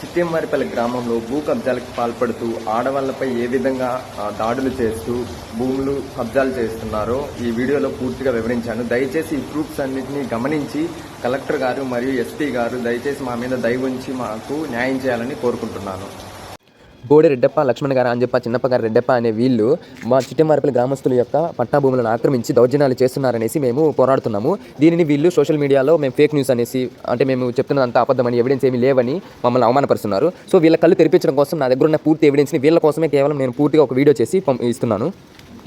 చిట్టేమారిపల్లి గ్రామంలో భూ కబ్జాలకు పాల్పడుతూ ఆడవాళ్ళపై ఏ విధంగా దాడులు చేస్తూ భూములు కబ్జాలు చేస్తున్నారో ఈ వీడియోలో పూర్తిగా వివరించాను. దయచేసి ఈ ప్రూఫ్స్ అన్నింటినీ గమనించి కలెక్టర్ గారు మరియు ఎస్పీ గారు దయచేసి మా మీద దయ ఉంచి మాకు న్యాయం చేయాలని కోరుకుంటున్నాను. బోడి రెడ్డప్ప లక్ష్మణ్ గారు అంజప్ప చిన్నప్ప గారు రెడ్డప్ప అనే వీళ్ళు మా చిట్టెమారపల్లి గ్రామస్తుల యొక్క పట్టా భూములను ఆక్రమించి దౌర్జన్యాలు చేస్తున్నారనేసి మేము పోరాడుతున్నాము. దీనిని వీళ్ళు సోషల్ మీడియాలో మేము ఫేక్ న్యూస్ అనేసి అంటే మేము చెప్తున్నదంతా అబద్ధమని ఎవిడెన్స్ ఏమీ లేవని మమ్మల్ని అవమానపరుస్తున్నారు. సో వీళ్ళ కళ్ళు తెరిపించడం కోసం నా దగ్గర ఉన్న పూర్తి ఎవిడెన్స్ని వీళ్ళ కోసమే కేవలం నేను పూర్తిగా ఒక వీడియో చేసి ఇస్తున్నాను.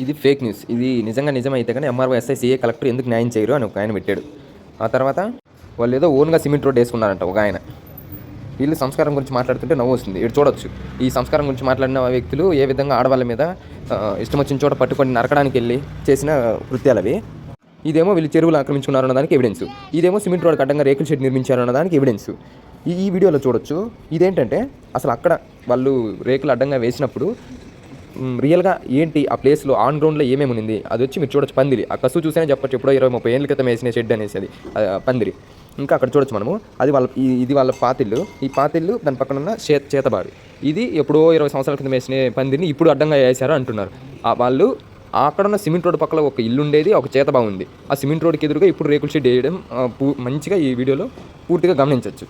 ఇది ఫేక్ న్యూస్. ఇది నిజంగా నిజమైతే కానీ ఎంఆర్ఓ ఎస్ఐసీఏ కలెక్టర్ ఎందుకు న్యాయం చేయరు అని ఒక ఆయన పెట్టాడు. ఆ తర్వాత వాళ్ళు ఏదో ఓన్గా సిమెంట్ రోడ్ వేసుకున్నారంట ఒక ఆయన. వీళ్ళు సంస్కారం గురించి మాట్లాడుతుంటే నవ్వు వస్తుంది. ఇటు చూడొచ్చు. ఈ సంస్కారం గురించి మాట్లాడిన వ్యక్తులు ఏ విధంగా ఆడవాళ్ళ మీద ఇష్టం వచ్చిన చోట పట్టుకొని నరకడానికి వెళ్ళి చేసిన కృత్యాలు అవి ఇదేమో వీళ్ళు చెరువులు ఆక్రమించుకున్నారు అన్నదానికి ఎవిడెన్స్ ఇదేమో సిమెంట్ రోడ్ అడ్డంగా రేకుల షెడ్ నిర్మించారు అన్నదానికి ఎవిడెన్స్ ఈ ఈ వీడియోలో చూడొచ్చు. ఇదేంటంటే అసలు అక్కడ వాళ్ళు రేకులు అడ్డంగా వేసినప్పుడు రియల్గా ఏంటి ఆ ప్లేస్లో ఆన్ గ్రౌండ్లో ఏమేమి ఉంది అది వచ్చి మీరు చూడొచ్చు. పందిరి. ఆ కసు చూసేనే చెప్పచ్చు. ఎప్పుడో ఇరవై ముప్పై ఏళ్ళ క్రితం వేసిన షెడ్ అనేసి అది పందిరి. ఇంకా అక్కడ చూడొచ్చు మనము. అది వాళ్ళ ఇది వాళ్ళ పాతిల్లు ఈ పాతిల్లు దాని పక్కన ఉన్న చే చేతబావి. ఇది ఎప్పుడో ఇరవై సంవత్సరాల క్రితం వేసిన పందిరిని ఇప్పుడు అడ్డంగా వేశారు అంటున్నారు. వాళ్ళు అక్కడ ఉన్న సిమెంట్ రోడ్ పక్కన ఒక ఇల్లు ఉండేది ఒక చేతబావి ఉంది. ఆ సిమెంట్ రోడ్కి ఎదురుగా ఇప్పుడు రేకుల షెడ్ వేయడం పూ- మంచిగా ఈ వీడియోలో పూర్తిగా గమనించవచ్చు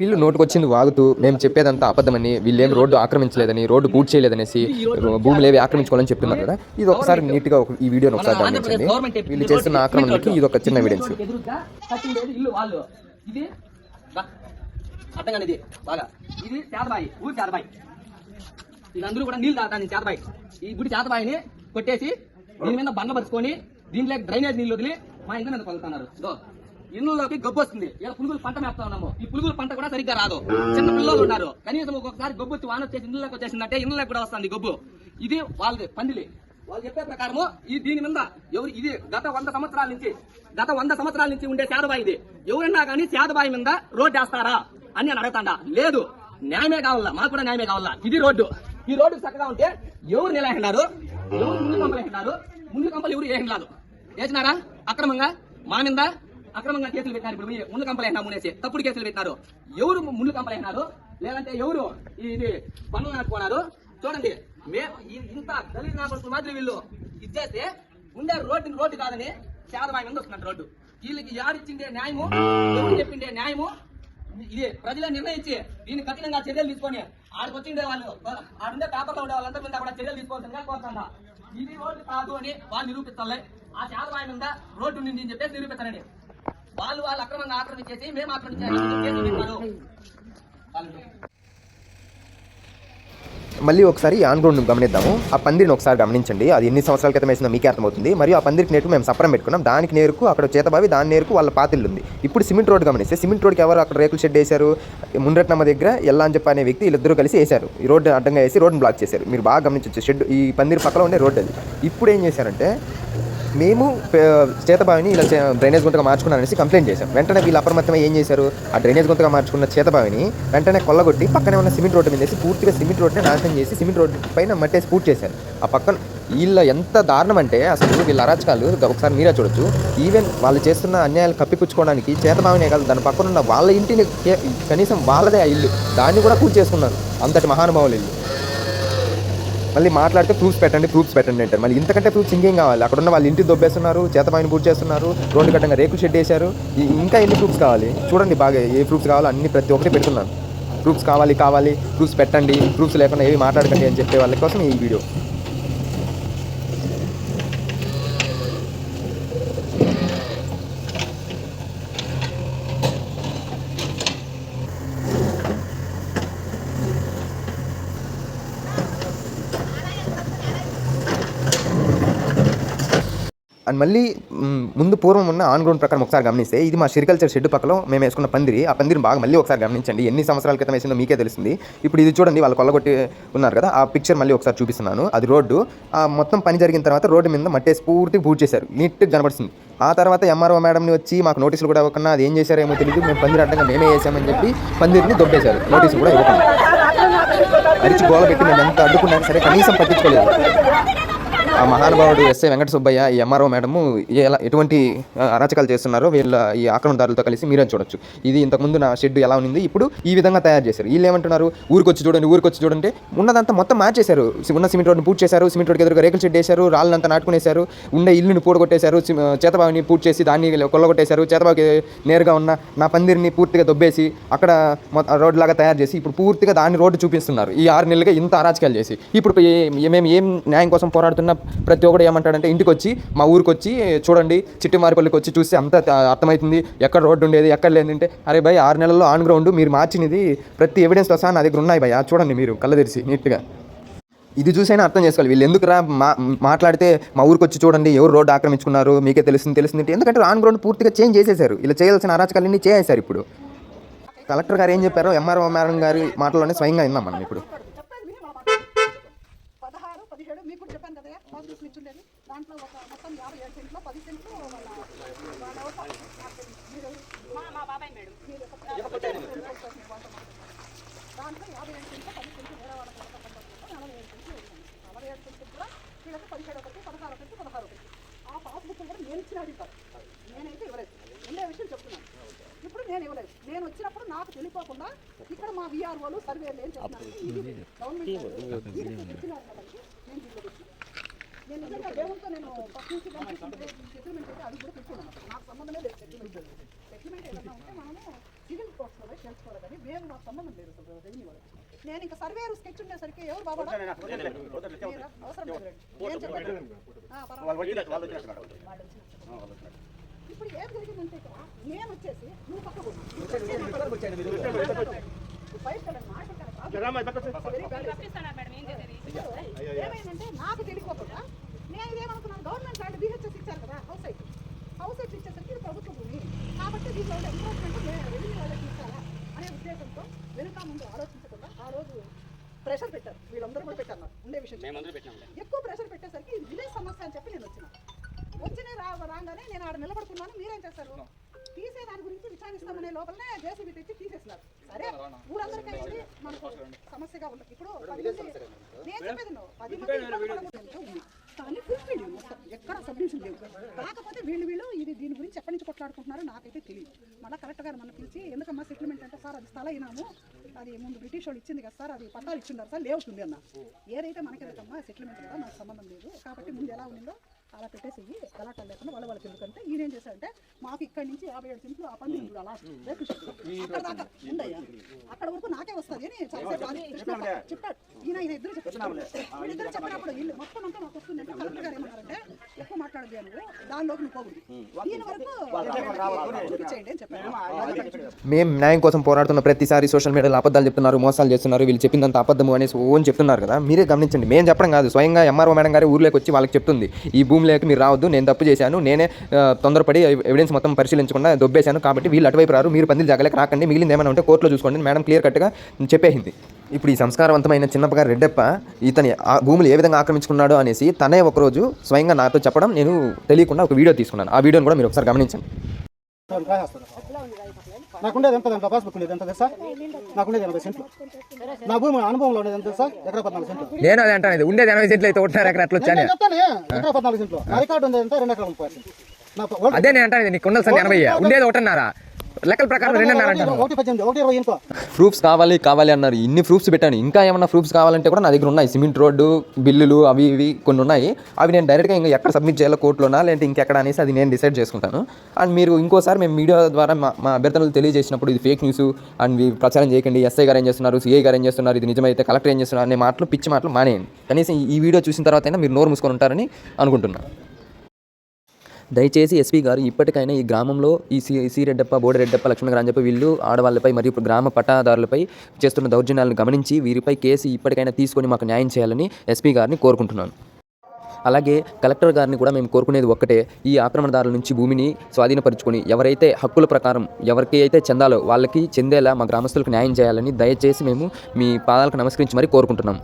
వీళ్ళు నోటుకొచ్చింది వాగుతూ మేము చెప్పేదంతా అబద్ధమని వీళ్ళేం రోడ్డు ఆక్రమించలేదని రోడ్డు పూర్తి చేయలేదనేసి భూములు ఏవి ఆక్రమించుకోవాలని చెప్తున్నారు కదా. ఇది ఒకసారి నీట్గా ఒక ఈ వీడియోని ఒకసారి గమనించండి. వీళ్ళు చేస్తున్న ఆక్రమణకి ఇది ఒక చిన్న ఎవిడెన్స్. అర్థం కానిది. బాగా. ఇది చేతబాయి ఊరి చేతబాయి. వీళ్ళందరూ కూడా నీళ్ళు తాగుతాను చేతబాయి. ఈ గుడి చేతబాయిని కొట్టేసి దీని మీద బండ పరుచుకొని దీంట్లో డ్రైనేజ్ నీళ్ళు వదిలి మా ఇంటి మీద కొలుతున్నారు ఇళ్ళలోకి గబ్బు వస్తుంది ఇలా పులుగులు పంట మేపుతా ఉన్నాము ఈ పులుగుల పంట కూడా సరిగ్గా రాదు. చిన్న పిల్లలు ఉన్నారు. కనీసం ఒక్కొక్కసారి గబ్బు వచ్చి వాన వచ్చేసి ఇళ్ళలోకి వచ్చేసిందంటే ఇళ్ళలోకి కూడా వస్తుంది గబ్బు. ఇది వాళ్ళది పందిలి. వాళ్ళు చెప్పే ప్రకారము ఈ దీని మీద ఎవరు ఇది గత వంద సంవత్సరాల నుంచి గత వంద సంవత్సరాల నుంచి ఉండే శాదబాయి ఇది. ఎవరన్నా కానీ శాదబాయి మీద రోడ్డు వేస్తారా అని నేను అడుగుతాడా. లేదు. న్యాయమే కావాలా? మాకు కూడా న్యాయమే కావాలా? ఇది రోడ్డు. ఈ రోడ్డు చక్కగా ఉంటే ఎవరు నిలబడినారు ఎవరు ముందు కంపలు వేసినారు ముందు కంపలు ఎవరు వేసినారు వేసినారా అక్రమంగా? మా మీద? అక్రమంగా కేసులు పెట్టినారు. ఇప్పుడు ముందు కంపలు వేసినా తప్పుడు కేసులు పెట్టినారు. ఎవరు ముందు కంపలు లేదంటే ఎవరు ఇది పనులు నాటుకున్నారు చూడండి మేము ఇంత దళిత నాయకులు మాదిరి వీళ్ళు ఇచ్చేస్తే ఉండే రోడ్డు రోడ్డు కాదని శారదాయి మంది వస్తున్నారు రోడ్డు. వీళ్ళకి యాడిచ్చిండే న్యాయము ఎవరు చెప్పిండే న్యాయము? ఇది ప్రజలు నిర్ణయించి దీన్ని కఠినంగా చర్యలు తీసుకొని ఆడికి వచ్చిండే వాళ్ళు ఆడుండే పేపర్లో ఉండే వాళ్ళందరి మీద కూడా చర్యలు తీసుకోవాల్సిందిగా కోరుతున్నా. ఇది రోడ్డు కాదు అని వాళ్ళు నిరూపిస్తాలే. ఆ శారదాయి మీద రోడ్డు ఉంది అని చెప్పేసి నిరూపిస్తానండి వాళ్ళు వాళ్ళు అక్రమంగా ఆక్రమించేసి మేము ఆక్రమించాలి మళ్ళీ ఒకసారి ఆన్ గ్రౌండ్ గమనిద్దాము. ఆ పందిరిని ఒకసారి గమనించండి. అది ఎన్ని సంవత్సరాల క్రితం వేసిందో మీకే అర్థమవుతుంది. మరియు ఆ పందిరికి నేర్పు మేము సప్రం పెట్టుకున్నాం. దానికి నేరుకు అక్కడ చేతబావి దాని నేరుకు వాళ్ళ పాతిల్లు ఉంది. ఇప్పుడు సిమెంట్ రోడ్ గమనిస్తే సిమెంట్ రోడ్కి ఎవరు అక్కడ రేకుల షెడ్ వేశారు? ముండ్రట్నమ్మ దగ్గర ఎల్లా అని చెప్పి అనే వ్యక్తి వీళ్ళిద్దరూ కలిసి వేశారు. ఈ రోడ్డు అడ్డంగా వేసి రోడ్డు బ్లాక్ చేశారు. మీరు బాగా గమనించవచ్చు షెడ్ ఈ పందిరి పక్కన ఉండే రోడ్డు అది. ఇప్పుడు ఏం చేశారంటే మేము చేతబావిని ఇలా డ్రైనేజ్ గుంతగా మార్చుకున్నారనేసి కంప్లైంట్ చేశాం. వెంటనే వీళ్ళు అప్రమత్తమే ఏం చేశారు? ఆ డ్రైనేజ్ గుంతగా మార్చుకున్న చేతబావిని వెంటనే కొల్లగొట్టి పక్కనే ఉన్న సిమెంట్ రోడ్డు మీద వేసి పూర్తిగా సిమెంట్ రోడ్ని నాశనం చేసి సిమెంట్ రోడ్డు పైన మట్టేసి పూర్తి చేశారు. ఆ పక్కన వీళ్ళ ఎంత దారుణం అంటే అసలు వీళ్ళ అరాచకాలు ఒకసారి మీరే చూడొచ్చు. ఈవెన్ వాళ్ళు చేస్తున్న అన్యాయాలు కప్పిపుచ్చుకోవడానికి చేతబావినే కాదు దాని పక్కన ఉన్న వాళ్ళ ఇంటిని కనీసం వాళ్ళదే ఆ ఇల్లు. దాన్ని కూడా పూర్తి చేసుకున్నారు. అంతటి మహానుభావులు ఇల్లు మళ్ళీ మాట్లాడితే ప్రూఫ్స్ పెట్టండి ప్రూఫ్స్ పెట్టండి అంటారు. మళ్ళీ ఇంతకంటే ప్రూఫ్స్ ఇంకేం కావాలి? అక్కడ ఉన్న వాళ్ళు ఇంటి దొబ్బేస్తున్నారు చేతపాయిని పూర్తి చేస్తున్నారు రోడ్డు కట్టంగా రేకులు షెడ్ వేశారు. ఇంకా ఎన్ని ప్రూఫ్స్ కావాలి? చూడండి బాగా ఏ ప్రూఫ్స్ కావాలో అన్ని ప్రతి ఒక్కటి పెడుతున్నాను. ప్రూఫ్స్ కావాలి కావాలి ప్రూఫ్స్ పెట్టండి ప్రూఫ్స్ లేకుండా ఏవి మాట్లాడకండి అని చెప్పే వాళ్ళ కోసం ఈ వీడియో. అండ్ మళ్ళీ ముందు పూర్వం ఉన్న ఆన్ గ్రౌండ్ ప్రకారం ఒకసారి గమనిస్తే ఇది మా సిరికల్చర్ షెడ్ పక్కలో మేము వేసుకున్న పందిరి. ఆ పందిరిని బాగా మళ్ళీ ఒకసారి గమనించండి. ఎన్ని సంవత్సరాల క్రితం వేసిందో మీకే తెలిసింది ఇప్పుడు ఇది చూడండి వాళ్ళు కొల్లగొట్టి ఉన్నారు కదా ఆ పిక్చర్ మళ్ళీ ఒకసారి చూపిస్తున్నాను. అది రోడ్డు. ఆ మొత్తం పని జరిగిన తర్వాత రోడ్డు మీద మట్టేసి పూర్తిగా పూర్తి చేశారు. నీట్గా కనబడుతుంది. ఆ తర్వాత ఎంఆర్ఓ మేడంని వచ్చి మాకు నోటీసులు కూడా ఇవ్వకుండా అది ఏం చేశారేమో తెలియదు మేము పందిరి అడ్డంగా మేమే వేసామని చెప్పి పందిరిని దొబ్బేశారు. నోటీసులు కూడా ఇవ్వకుండా. అరిచి గోల పెట్టి మేము ఎంత అడ్డుకున్నా సరే కనీసం పట్టించుకోలేదు. ఆ మహానుభావుడు ఎస్ఐ వెంకట సుబ్బయ్య ఈ ఎంఆర్ఓ మేడము ఎలా ఎటువంటి అరాచకాలు చేస్తున్నారో వీళ్ళ ఈ ఆక్రమణదారులతో కలిసి మీరే చూడొచ్చు. ఇది ఇంతకుముందు నా షెడ్ ఎలా ఉంది ఇప్పుడు ఈ విధంగా తయారు చేశారు. వీళ్ళు ఏమంటున్నారు? ఊరికొచ్చి చూడండి ఊరికొచ్చి చూడండి ఉన్నదంతా మొత్తం మార్చేశారు. ఉన్న సిమెంట్ రోడ్ని పూర్తి చేశారు సిమెంట్ రోడ్కి ఎదురుగా రేకుల షెడ్ వేశారు రాళ్ళంతా నాటుకునేశారు ఉండే ఇల్లుని పూడగొట్టేశారు చేతబావిని పూర్తి చేసి దాన్ని కొల్లగొట్టేశారు చేతబావికి నేరుగా ఉన్న నా పందిరిని పూర్తిగా దొబ్బేసి అక్కడ మొత్తం రోడ్ లాగా తయారు చేసి ఇప్పుడు పూర్తిగా దాన్ని రోడ్డు చూపిస్తున్నారు. ఈ ఆరు నెలలుగా ఇంత అరాచకాలు చేసి. ఇప్పుడు ఏ- మేము ఏం న్యాయం కోసం పోరాడుతున్న ప్రతి ఒక్కడు ఏమంటాడంటే ఇంటికి వచ్చి మా ఊరికి వచ్చి చూడండి చిట్టిమారిపల్లికి వచ్చి చూస్తే అంత అర్థమవుతుంది ఎక్కడ రోడ్డు ఉండేది ఎక్కడ లేదంటే అరే భయ్ ఆరు నెలల్లో ఆన్ గ్రౌండ్ మీరు మార్చినది ప్రతి ఎవిడెన్స్తో సహా నా దగ్గర ఉన్నాయి భయ్య చూడండి మీరు కళ్ళ తెరిచి నీట్గా. ఇది చూసైనా అర్థం చేసుకోవాలి వీళ్ళు ఎందుకురా మా మాట్లాడితే మా ఊరికి వచ్చి చూడండి ఎవరు రోడ్డు ఆక్రమించుకున్నారు మీకే తెలుస్తుంది తెలిసింది ఎందుకంటే ఆన్ గ్రౌండ్ పూర్తిగా చేంజ్ చేసేశారు ఇలా చేయాల్సిన అరాచకాలన్నీ చేసేశారు ఇప్పుడు. కలెక్టర్ గారు ఏం చెప్పారో ఎంఆర్ఓ మేడం గారి మాటలోనే స్వయంగా విన్నాం మనం ఇప్పుడు చెప్పేది విని మా పదహారు పదిహేడు మీకు కూడా చెప్పాను కదా పాజిటివ్ స్విచ్ ఉండేది దాంట్లో ఒక మొత్తం యాభై ఏడు సెంట్లో పది సెంట్లు వాళ్ళ వాళ్ళ అవసరం. నాకు తెలియదు. మీరు మా మా బాబాయ్ మేడం మీరు ఒక- దాంట్లో యాభై ఏడు సెంట్లు పది సెంట్లు వేరే వాళ్ళ కొత్త పద్ధతిలో నలభై ఏడు సెంట్లు వేసాను నలభై ఏడు సెంట్లు కూడా వీళ్ళకి పదిహేడు ఒకటి పదహారు ఒకటి పదహారు ఒకటి ఆ పాస్బుక్ కూడా నేను ఇచ్చిన అడుగుతాను నేనైతే ఇవ్వలేదు ఉండే విషయం చెప్తున్నాను ఇప్పుడు నేను ఇవ్వలేదు నేను వచ్చినప్పుడు నాకు తెలియకోకుండా ఇక్కడ మా విఆర్ఓలు సర్వేలు ఏం నేను నిజంగా దేవుడితో నేను ఫస్ట్ నుంచి సెటిల్మెంట్ అయితే అది కూడా పెట్టుకున్నాను. నాకు సంబంధమే లేదు సెటిల్మెంట్ సెటిల్మెంట్ ఏదైనా ఉంటే మనము సివిల్ కోర్ట్స్లో పోయి తెలుసుకోవాలి కానీ మేము నాకు సంబంధం లేదు అసలు రెవెన్యూ వాళ్ళకి. నేను ఇంకా సర్వేరు స్కెచ్ ఉండేసరికి ఎవరు బాబా? అవసరం లేదు. నేను చెప్పాను. ఇప్పుడు ఏం జరిగిందంటే ఇక్కడ నేను వచ్చేసి నువ్వు పక్క ఏమైందంటే నాకు తెలియకోకుండా నేను ఇదేమనుకున్నాను గవర్నమెంట్ ల్యాండ్ బీహెచ్ఎస్ ఇచ్చారు కదా హౌస్ సైట్ హౌస్ అయితే ఇచ్చేసరికి ఇది ప్రభుత్వ భూమి కాబట్టి దీనిలో ఎంప్లాయ్మెంట్ రెవెన్యూ వాళ్ళకి ఇస్తారా అనే ఉద్దేశంతో వెనుక ముందు ఆలోచించకుండా ఆ రోజు ప్రెషర్ పెట్టారు వీళ్ళందరూ కూడా పెట్టారు ఉండే విషయం ఎక్కువ ప్రెషర్ పెట్టేసరికి ఇది విలేజ్ సమస్య అని చెప్పి నేను వచ్చిన వచ్చిన రా రాగానే నేను ఆడ నిలబడుకున్నాను మీరేం చేస్తారు తీసే దాని గురించి విచారిస్తామనే లోపలనే జేసీబీ తెచ్చి తీసేసినారు సరే ఊరందరికీ ఇది మనకు సమస్యగా ఉండదు ఇప్పుడు నేను చెప్పేది నువ్వు. పది మంది. కానీ ఫుల్ఫిల్ ఎక్కడ సబ్మిషన్ లేవు. కాకపోతే వీళ్ళు వీళ్ళు ఇది దీని గురించి ఎప్పటి నుంచి కొట్లాడుకుంటున్నారో నాకైతే తెలియదు. మళ్ళీ కరెక్ట్ గారు మన పిలిచి ఎందుకమ్మా సెటిల్మెంట్ అంటే సార్ అది స్థల అయినాము అది ముందు బ్రిటిష్ వాళ్ళు ఇచ్చింది కదా సార్ అది పట్టాలు ఇచ్చిండారు సార్ లేఅవుట్ ఉంది అన్న. ఏదైతే మనకి ఎందుకమ్మా సెటిల్మెంట్ కదా నాకు సంబంధం లేదు. కాబట్టి ముందు ఎలా ఉండిందో అలా పెట్టేసి గలాటలు లేకుండా వాళ్ళ వాళ్ళకి ఎందుకంటే ఈయన ఏం చేశాడంటే మాకు ఇక్కడి నుంచి యాభై ఏడు సెంట్లు ఆ ఉంది లాస్ట్ రేపు అక్కడ దాకా ఉందయ్యా. అక్కడ వరకు నాకే వస్తుంది అని చెప్పాడు. ఈయన ఈయన ఇద్దరు వీళ్ళిద్దరు చెప్పినప్పుడు వీళ్ళు మొత్తం అంతా నాకు వస్తుంది. అంటే కలెక్టర్ గారు ఏమన్నారంటే ఎక్కువ మాట్లాడదు నువ్వు దానిలోకి నువ్వు పోగుడు ఈయన వరకు చూపించేయండి అని చెప్పారు మేము న్యాయం కోసం పోరాడుతున్న ప్రతిసారి సోషల్ మీడియాలో అబద్ధాలు చెప్తున్నారు మోసాలు చేస్తున్నారు. వీళ్ళు చెప్పిందంత అబద్ధము అనేసి ఓన్ చెప్తున్నారు కదా. మీరే గమనించండి. మేము చెప్పడం కాదు. స్వయంగా ఎంఆర్ఓ మేడం గారి ఊర్లోకి వచ్చి వాళ్ళకి చెప్తుంది. ఈ భూమిలోకి మీరు రావద్దు నేను తప్పు చేశాను నేనే తొందరపడి ఎవిడెన్స్ మొత్తం పరిశీలించకుండా దొబ్బేశాను కాబట్టి వీళ్ళు అటువైపు రారు మీరు పందిలు జాగలేక రాకండి మిగిలింది ఏమైనా ఉంటే కోర్టులో చూసుకోండి మేడం క్లియర్ కట్గా చెప్పేసింది. ఇప్పుడు ఈ సంస్కారవంతమైన చిన్నప్పగారు రెడ్డప్ప ఇతని ఆ భూములు ఏ విధంగా ఆక్రమించుకున్నాడో అనేసి తనే ఒకరోజు స్వయంగా నాతో చెప్పడం నేను తెలియకుండా ఒక వీడియో తీసుకున్నాను. ఆ వీడియోని కూడా మీరు ఒకసారి గమనించండి. నాకుండేది ఎంత ఎంత పాస్బుక్ ఉండేది ఎంత తెలుసా? నాకుండేది ఎనభై సెంట్లు. నా భూమి అనుభవంలో ఉండేది ఎంత తెలుసా? ఎకరా పద్నాలుగు సెంట్లు. నేను అది అంటాను ఉండేది ఎనభై సెంట్లు అయితే ఒకటారు ఎక్కడ అట్లా వచ్చాను చెప్తానే ఎకరా పద్నాలుగు సెంట్లు. నా రికార్డు ఉండేది ఎంత? రెండు ఎకరాల ముప్పై అదే నేను అంటాను నీకు ఉండాల్సిన ఎనభై ఉండేది ఒకటన్నారా. లెక్కల ప్రకారం ప్రూఫ్స్ కావాలి కావాలి అన్నారు. ఇన్ని ప్రూఫ్స్ పెట్టాను. ఇంకా ఏమన్నా ప్రూఫ్స్ కావాలంటే కూడా నా దగ్గర ఉన్నాయి. సిమెంట్ రోడ్డు బిల్లులు అవి ఇవి కొన్ని ఉన్నాయి. అవి నేను డైరెక్ట్గా ఇంకా ఎక్కడ సబ్మిట్ చేయాలో కోర్టులోనా లేదంటే ఇంకెక్కడ అనేసి అది నేను డిసైడ్ చేసుకుంటాను. అండ్ మీరు ఇంకోసారి మేము మీడియా ద్వారా మా మా అభ్యర్థనలు తెలియజేసినప్పుడు ఇది ఫేక్ న్యూస్ అండ్ ఇవి ప్రచారం చేయకండి. ఎస్ఐ గారు ఏం చేస్తున్నారు? సిఐ గారు ఏం చేస్తున్నారు? ఇది నిజమైతే కలెక్టర్ ఏం చేస్తున్నారు? అనే మాటలు పిచ్చి మాటలు మానేయండి. కనీసం ఈ వీడియో చూసిన తర్వాత అయినా మీరు నోరు మూసుకొని ఉంటారని అనుకుంటున్నాను దయచేసి ఎస్పీ గారు ఇప్పటికైనా ఈ గ్రామంలో ఈ సి సి రెడ్డప్ప బోడి రెడ్డప్ప లక్ష్మణ గారు అని చెప్పి వీళ్ళు ఆడవాళ్ళపై మరియు గ్రామ పట్టాదారులపై చేస్తున్న దౌర్జన్యాలను గమనించి వీరిపై కేసు ఇప్పటికైనా తీసుకొని మాకు న్యాయం చేయాలని ఎస్పీ గారిని కోరుకుంటున్నాను. అలాగే కలెక్టర్ గారిని కూడా మేము కోరుకునేది ఒక్కటే ఈ ఆక్రమణదారుల నుంచి భూమిని స్వాధీనపరుచుకొని ఎవరైతే హక్కుల ప్రకారం ఎవరికి అయితే చెందాలో వాళ్ళకి చెందేలా మా గ్రామస్తులకు న్యాయం చేయాలని దయచేసి మేము మీ పాదాలకు నమస్కరించి మరీ కోరుకుంటున్నాం.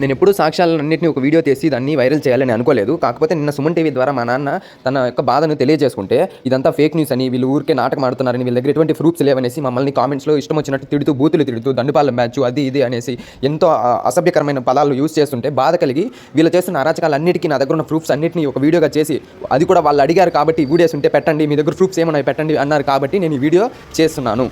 నేను ఎప్పుడూ సాక్ష్యాలన్నింటినీ ఒక వీడియో తీసి దాన్ని వైరల్ చేయాలని అనుకోలేదు. కాకపోతే నిన్న సుమన్ టీవీ ద్వారా మా నాన్న తన యొక్క బాధను తెలియజేసుకుంటే ఇదంతా ఫేక్ న్యూస్ అని వీళ్ళు ఊరికే నాటకం ఆడుతున్నారని వీళ్ళ దగ్గర ఎటువంటి ప్రూఫ్స్ లేవనేసి మమ్మల్ని కామెంట్స్లో ఇష్టం వచ్చినట్టు తిడుతూ బూతులు తిడుతూ దండుపాలెం మ్యాచ్ అది ఇది అనేసి ఎంతో అసభ్యకరమైన పదాలు యూజ్ చేస్తుంటే బాధ కలిగి వీళ్ళు చేస్తున్న అరాచకాలన్నిటికీ నా దగ్గర ఉన్న ప్రూఫ్స్ అన్నింటినీ ఒక వీడియోగా చేసి అది కూడా వాళ్ళు అడిగారు కాబట్టి వీడియోస్ ఉంటే పెట్టండి మీ దగ్గర ప్రూఫ్స్ ఏమన్నా పెట్టండి అన్నారు కాబట్టి నేను ఈ వీడియో చేస్తున్నాను.